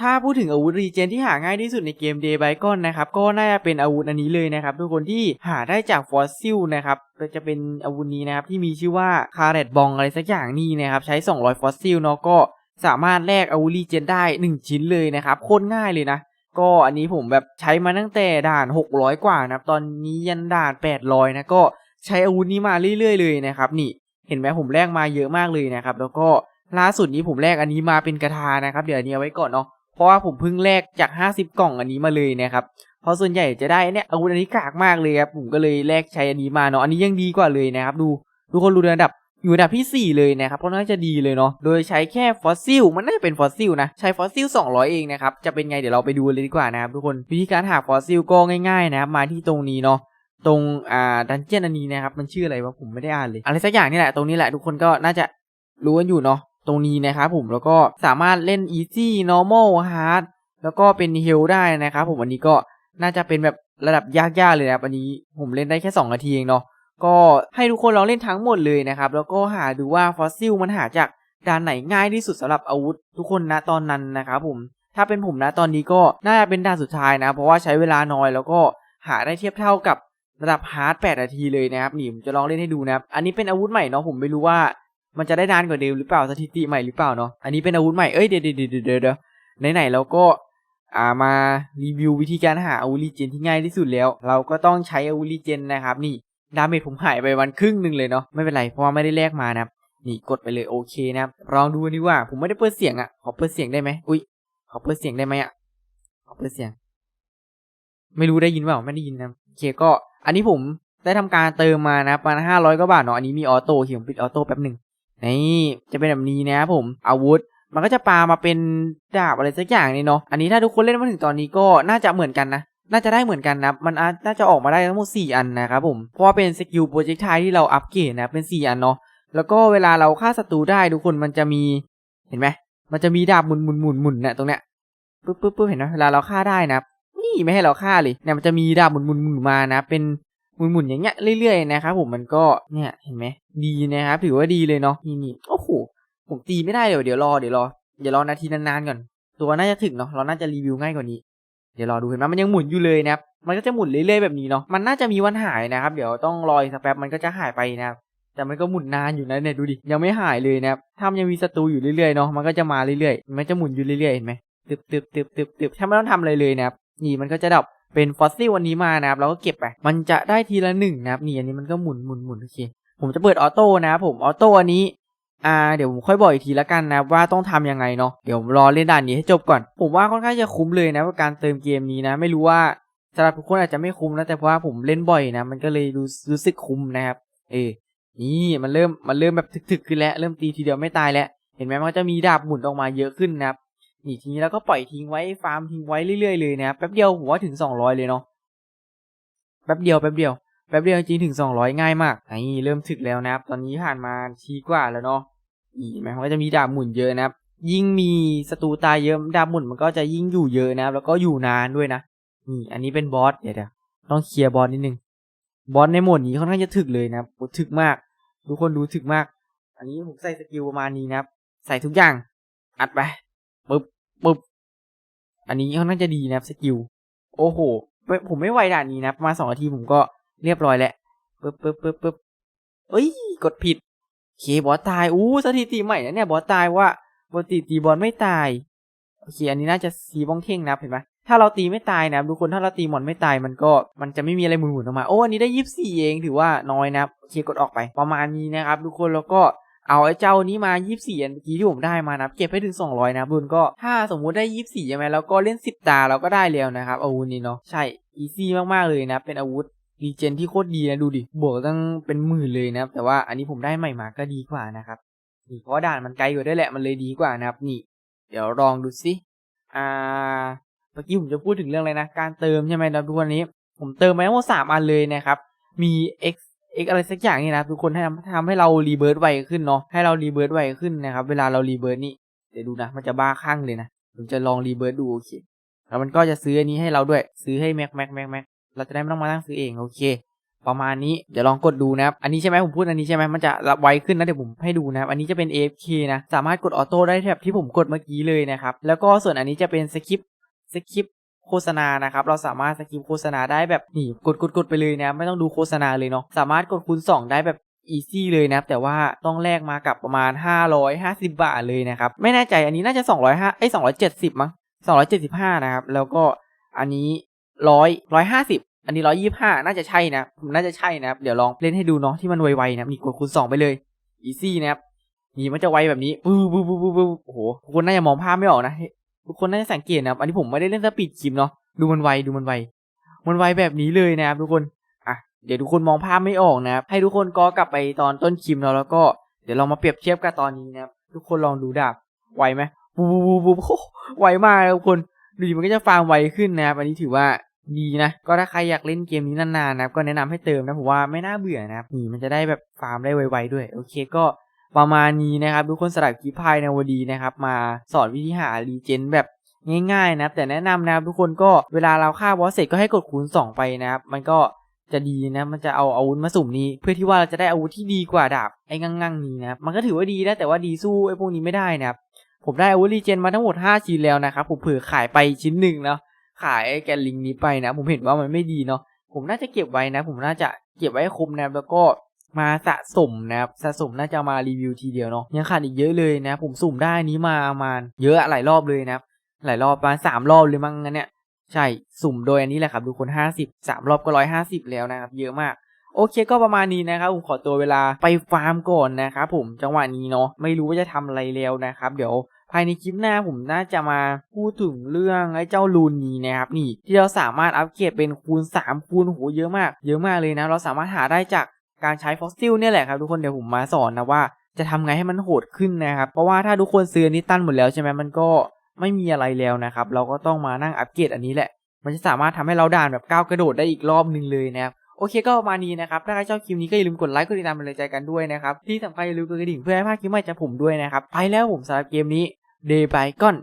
ถ้าพูดถึงอาวุธรีเจนที่หาง่ายที่สุดในเกม Day by ก้อนนะครับก็น่าจะเป็นอาวุธอันนี้เลยนะครับทุกคนที่หาได้จากฟอสซิลนะครับก็จะเป็นอาวุธนี้นะครับที่มีชื่อว่าคาร์เรตบองอะไรสักอย่างนี่นะครับใช้ 200 ฟอสซิลเนาะก็สามารถแลกอาวุธรีเจนได้ 1 ชิ้นเลยนะครับโคตรง่ายเลยนะ ก็อันนี้ผมแบบใช้มาตั้งแต่ด่าน 600 กว่านะครับตอนนี้ยันด่าน 800 นะก็ใช้อาวุธนี้มาเรื่อย ๆ เลยนะครับนี่เห็นไหมผมแลกมาเยอะมากเลยนะครับแล้วก็ล่าสุดนี้ผมแลกอันนี้มาเป็นกระทานะครับเดี๋ยวนี้เอาไว้ก่อนเนาะ เพราะว่าผมเพิ่งแลกจาก 50 กล่องอันนี้มาเลยนะครับเพราะส่วนใหญ่จะได้เนี่ยอาวุธอันนี้กากมากเลยครับผมก็เลยแลกใช้อันนี้มาเนาะอันนี้ยังดีกว่าเลยนะครับ ดูทุกคนดูระดับอยู่อันดับที่ 4 เลยนะครับก็น่าจะดีเลยเนาะ โดยใช้แค่ฟอสซิล มันน่าจะเป็นฟอสซิลนะ ใช้ฟอสซิล 200 เองนะครับ จะเป็นไงเดี๋ยวเราไปดูเลยดีกว่านะครับทุกคน วิธีการหาฟอสซิลก็ง่ายๆนะครับ มาที่ตรงนี้เนาะ ตรงอ่าดันเจียนอันนี้นะครับ มันชื่ออะไรวะผมไม่ได้อ่านเลย อะไรสักอย่างนี่แหละ ตรงนี้แหละทุกคนก็น่าจะรู้กันอยู่เนาะ ตรงนี้นะครับผมแล้วก็สามารถเล่น easy normal hard แล้วก็เป็น hell ได้นะครับผมอันนี้ก็น่าจะเป็นแบบระดับยากๆเลยนะครับอันนี้ผมเล่นได้แค่2นาทีเองเนาะก็ให้ทุกคนลองเล่นทั้งหมดเลยนะครับ แล้วก็หาดูว่าฟอสซิลมันหาจากด่านไหนง่ายที่สุดสำหรับอาวุธ ทุกคนนะตอนนั้นนะครับผมถ้าเป็นผมนะตอนนี้ก็น่าจะเป็นด่านสุดท้ายนะ เพราะว่าใช้เวลาน้อยแล้วก็หาได้เทียบเท่ากับระดับฮาร์ด8นาทีเลยนะครับนี่ผมจะลองเล่นให้ดูนะครับอันนี้เป็นอาวุธใหม่เนาะผมไม่รู้ว่า มันจะได้นานกว่าเดิมหรือเปล่าสถิติใหม่หรือเปล่าเนาะอันนี้เป็นอาวุธใหม่เอ้ยเดี๋ยวเดี๋ยวเดี๋ยวเดี๋ยวไหนๆเราก็อ่ามารีวิววิธีการหาอาวุธรีเจนที่ง่ายที่สุดแล้ว เราก็ต้องใช้อาวุธรีเจนนะครับนี่ดาเมจผมหายไปวันครึ่งหนึ่งเลยเนาะไม่เป็นไรเพราะว่าไม่ได้แลกมานะครับนี่กดไปเลยโอเคนะลองดูดีว่าผมไม่ได้เปิดเสียงอะ่ะขอเปิดเสียงได้ไหมอุ้ยขอเปิดเสียงได้ไหมอะ่ะขอเปิดเสียง ไม่รู้ได้ยินเปล่าไม่ได้ยินนะโอเคก็ อันนี้ผมได้ทำการเติมมานะประมาณห้าร้อยกว่าบาทเนาะอันนี้มีออโต้เขียนปิดออโต้แป๊บหนึ่ง นี่จะเป็นแบบนี้นะครับผมอาวุธมันก็จะปามาเป็นดาบอะไรสักอย่างนี่เนาะอันนี้ถ้าทุกคนเล่นมาถึงตอนนี้ก็น่าจะเหมือนกันนะน่าจะได้เหมือนกันนะ มันน่าจะออกมาได้ทั้งหมด 4 อันนะครับผม เพราะว่าเป็นสกิลโปรเจกต์ไทที่เราอัปเกรดนะ เป็น 4 อันเนาะ แล้วก็เวลาเราฆ่าศัตรูได้ทุกคนมันจะมี เห็นไหม มันจะมีดาบหมุนหมุนหมุนหมุนเนี่ยตรงเนี้ย ปึ๊บปึ๊บปึ๊บเห็นไหมเวลาเราฆ่าได้นะ นี่ไม่ให้เราฆ่าเลย เนี่ยมันจะมีดาบหมุนหมุนหมุนมานะ เป็นหมุนหมุนอย่างเงี้ยเรื่อยๆนะครับผม มันก็ เนี่ย เห็นไหม ดีนะครับถือว่าดีเลยเนาะนี่นี่โอ้โหผมตีไม่ได้เดี๋ยวเดี๋ยวรอเดี๋ยวรอเดี๋ยวรอนาทีนานๆก่อน ตัวน่าจะถึงเนาะเราน่าจะรีวิวง่ายกว่านี้ เดี๋ยวรอดูเห็นไหมมันยังหมุนอยู่เลยนะครับมันก็จะหมุนเรื่อยๆแบบนี้เนาะมันน่าจะมีวันหายนะครับ เดี๋ยวต้องรออีกสักแป๊บมันก็จะหายไปนะครับแต่มันก็หมุนนานอยู่นะเนี่ยดูดิยังไม่หายเลยนะครับถ้ามันยังมีศัตรูอยู่เรื่อยๆเนาะมันก็จะมาเรื่อยๆมันจะหมุนอยู่เรื่อยๆเห็นไหมตึบตึบตึบตึบตึบถ้าไม่ต้องทำอะไรเลยนะครับนี่มันก็จะดับเป็นฟอสซิลวันนี้มานะครับเราก็เก็บไปมันจะได้ทีละหนึ่งนะครับนี่อันนี้มันก็หมุนหมุนหมุนโอเค ผมจะเปิดออโต้นะผมออโต้อันนี้อ่าเดี๋ยวผมค่อยบอกอีกทีละกันนะว่าต้องทำยังไงเนาะเดี๋ยวรอเล่นด่านนี้ให้จบก่อน ผมว่าค่อนข้างจะคุ้มเลยนะกับการเติมเกมนี้นะ ไม่รู้ว่าสำหรับทุกคนอาจจะไม่คุ้มนะแต่เพราะว่าผมเล่นบ่อยนะ มันก็เลยรู้รู้สึกคุ้มนะครับ เออนี่มันเริ่มมันเริ่มแบบถึกๆขึ้นแล้วเริ่มตีทีเดียวไม่ตายแล้วเห็นไหมมันก็จะมีดาบหมุนออกมาเยอะขึ้นนะครับนี่ทีนี้เราก็ปล่อยทิ้งไว้ฟาร์มทิ้งไว้เรื่อยๆเลยนะครับแป๊บเดียวผมว่าถึง 200 เลยเนาะแป๊บเดียวแป๊บเดียว แป๊บเดียวจริงถึง 200 ง่ายมากนี่เริ่มถึกแล้วนะครับ ตอนนี้ผ่านมาทีกว่าแล้วเนาะอีกไหมมันก็จะมีดาบหมุนเยอะนะครับ ยิ่งมีศัตรูตายเยอะดาบหมุนมันก็จะยิ่งอยู่เยอะนะครับ แล้วก็อยู่นานด้วยนะนี่อันนี้เป็นบอสเดี๋ยวเดี๋ยวต้องเคลียร์บอสนิดนึงบอสในโหมดนี้ค่อนข้างจะถึกเลยนะครับถึกมาก ทุกคนดูถึกมาก อันนี้ผมใส่สกิลประมาณนี้นะครับ ใส่ทุกอย่าง อัดไปปึ๊บปึ๊บอันนี้ค่อนข้างจะดีนะครับสกิลโอ้โห ผมไม่ไหวด่านนี้นะประมาณสองนาทีผมก็ เรียบร้อยแล้วปึ๊บปึ๊บปึ๊บปึ๊บเอ้ย กดผิดเคบอสตาย อู้สถิติใหม่นะเนี่ยบอสตายว่าปกติตีบอสไม่ตาย โอเค อันนี้น่าจะสีบ้องเท่งนะเห็นไหมถ้าเราตีไม่ตายนะทุกคนถ้าเราตีมอนไม่ตายมันก็มันจะไม่มีอะไรหมุนๆออกมา โอ้อันนี้ได้ยี่สิบสี่เองถือว่าน้อยนะครับโอเคกดออกไปประมาณนี้นะครับทุกคนแล้วก็เอาไอ้เจ้านี้มายี่สิบสี่อันเมื่อกี้ที่ผมได้มานะเก็บให้ถึงสองร้อยนะบุญก็ถ้าสมมุติได้ยี่สิบสี่ใช่ไหมแล้วก็เล่นสิบตาเราก็ได้แล้วนะครับอาวุธนี้เนาะใช่ อีซี่มาก ๆ เลยนะ เป็นอาวุธ รีเจนที่โคตรดีนะดูดิ บวกตั้งเป็นหมื่นเลยนะครับ แต่ว่าอันนี้ผมได้ใหม่มาก็ดีกว่านะครับนี่เพราะด่านมันไกลกว่าได้แหละมันเลยดีกว่านะครับ นี่ เดี๋ยวลองดูสิอ่าเมื่อกี้ผมจะพูดถึงเรื่องอะไรนะ การเติมใช่ไหมนะทุกวันนี้ ผมเติมมาทั้งหมดสามอันเลยนะครับ มี x x อะไรสักอย่างนี่นะทุกคนให้ทำทำให้เรารีเบิร์ตไวขึ้นเนาะให้เรารีเบิร์ตไวขึ้นนะครับ เวลาเรารีเบิร์ตนี่เดี๋ยวดูนะ มันจะบ้าคลั่งเลยนะผมจะลองรีเบิร์ตดูโอเคแล้วมันก็จะซื้ออันนี้ให้เราด้วย ซื้อให้แม็กแม็กแม็กแม็ก เราจะได้ไม่ต้องมาตั้งซื้อเองโอเค ประมาณนี้เดี๋ยวลองกดดูนะครับ อันนี้ใช่ไหมผมพูดอันนี้ใช่ไหมมันจะรับไวขึ้นนะเดี๋ยวผมให้ดูนะครับ อันนี้จะเป็น AFK นะสามารถกดออโต้ได้แบบที่ผมกดเมื่อกี้เลยนะครับแล้วก็ส่วนอันนี้จะเป็นสคริปสคริปโฆษณานะครับ เราสามารถสคริปโฆษณาได้แบบนี่กดกดกดไปเลยนะ ไม่ต้องดูโฆษณาเลยเนาะ สามารถกดคูณ 2 ได้แบบอีซี่เลยนะครับแต่ว่าต้องแลกมากับประมาณ 550 บาทเลยนะครับ ไม่แน่ใจอันนี้น่าจะ 205เอ้ย270 มั้ง 275 นะครับ แล้วก็อันนี้ร้อยร้ อันนี้ร้อยยี่ห้าน่าจะใช่นะผมน่าจะใช่นะครับ เดี๋ยวลองเล่นให้ดูเนาะที่มันไวๆนะนี่กดคูณสองไปเลยอีซี่นะครับนี่มันจะไวแบบนี้ปื้อปื้อปื้อปื้อปื้อโอ้โหทุกคนน่าจะมองภาพไม่ออกนะทุกคนน่าจะสังเกตนะครับ อันนี้ผมไม่ได้เล่นสปีดคลิปเนาะดูมันไวดูมันไว มันไวแบบนี้เลยนะครับทุกคนอะเดี๋ยวทุกคนมองภาพไม่ออกนะครับให้ทุกคนก็กลับไปตอนต้นคลิปเนาะแล้วก็เดี๋ยวเรามาเปรียบเทียบกับตอนนี้นะครับทุกคนลองดูดาบไวไหมบูบูบูบูไวมากเลยทุกคนดูดิมันก็จะฟาร์มไวขึ้นนะครับอันนี้ถือว่า ดีนะ ก็ถ้าใครอยากเล่นเกมนี้นานๆนะครับก็แนะนำให้เติมนะผมว่าไม่น่าเบื่อนะครับนี่มันจะได้แบบฟาร์มได้ไวๆด้วย โอเคก็ประมาณนี้นะครับทุกคนสำหรับคลิปพายในวันดีนะครับ มาสอนวิธีหารีเจนแบบง่ายๆนะครับแต่แนะนำนะครับทุกคนก็เวลาเราฆ่าบอสเสร็จก็ให้กดคูณ2ไปนะครับ มันก็จะดีนะมันจะเอาอาวุธมาสุ่มนี้ เพื่อที่ว่าเราจะได้อาวุธที่ดีกว่าดาบไอ้งั่งๆนี้นะครับมันก็ถือว่าดีนะแต่ว่าดีสู้ไอ้พวกนี้ไม่ได้นะครับผมได้อาวุธรีเจนมาทั้งหมด5ชิ้นแล้วนะครับผมเผื่อขายไปชิ้นหนึ่งเนาะ ขายไอ้แกนลิงนี้ไปนะ ผมเห็นว่ามันไม่ดีเนาะผมน่าจะเก็บไว้นะ ผมน่าจะเก็บไว้ให้คุ้มนะครับแล้วก็มาสะสมนะครับสะสมน่าจะมารีวิวทีเดียวเนาะยังขาดอีกเยอะเลยนะ ผมสุ่มได้นี้มาประมาณเยอะหลายรอบเลยนะครับหลายรอบประมาณสามรอบเลยมั้งงั้นเนี่ยใช่สุ่มโดยอันนี้แหละครับ ดูคนห้าสิบสามรอบก็ร้อยห้าสิบแล้วนะครับ เยอะมาก โอเคก็ประมาณนี้นะครับ ผมขอตัวเวลาไปฟาร์มก่อนนะครับผมจังหวะนี้เนาะไม่รู้ว่าจะทำอะไรแล้วนะครับ เดี๋ยว ภายในคลิปหน้าผมน่าจะมาพูดถึงเรื่องไอ้เจ้าลูนนี้นะครับนี่ที่เราสามารถอัปเกรดเป็นคูณ 3 คูณโหเยอะมาก เยอะมากเลยนะ เราสามารถหาได้จากการใช้ฟอสซิลเนี่ยแหละครับทุกคนเดี๋ยวผมมาสอนนะว่าจะทำไงให้มันโหดขึ้นนะครับ เพราะว่าถ้าทุกคนซื้อนนี้ตั้นหมดแล้วใช่ไหมมันก็ไม่มีอะไรแล้วนะครับ เราก็ต้องมานั่งอัปเกรดอันนี้แหละ มันจะสามารถทำให้เราด่านแบบก้าวกระโดดได้อีกรอบหนึ่งเลยนะครับ โอเคก็ประมาณนี้นะครับ ถ้าใครชอบคลิปนี้ก็อย่าลืมกดไลค์กดติดตามเป็นกำลังใจกันด้วยนะครับ ที่สำคัญอย่าลืมกดกระดิ่งเพื่อให้พลาดคลิปใหม่จากผมด้วยนะครับ ไปแล้วผมสำหรับเกมนี้เดย์ไบก้อน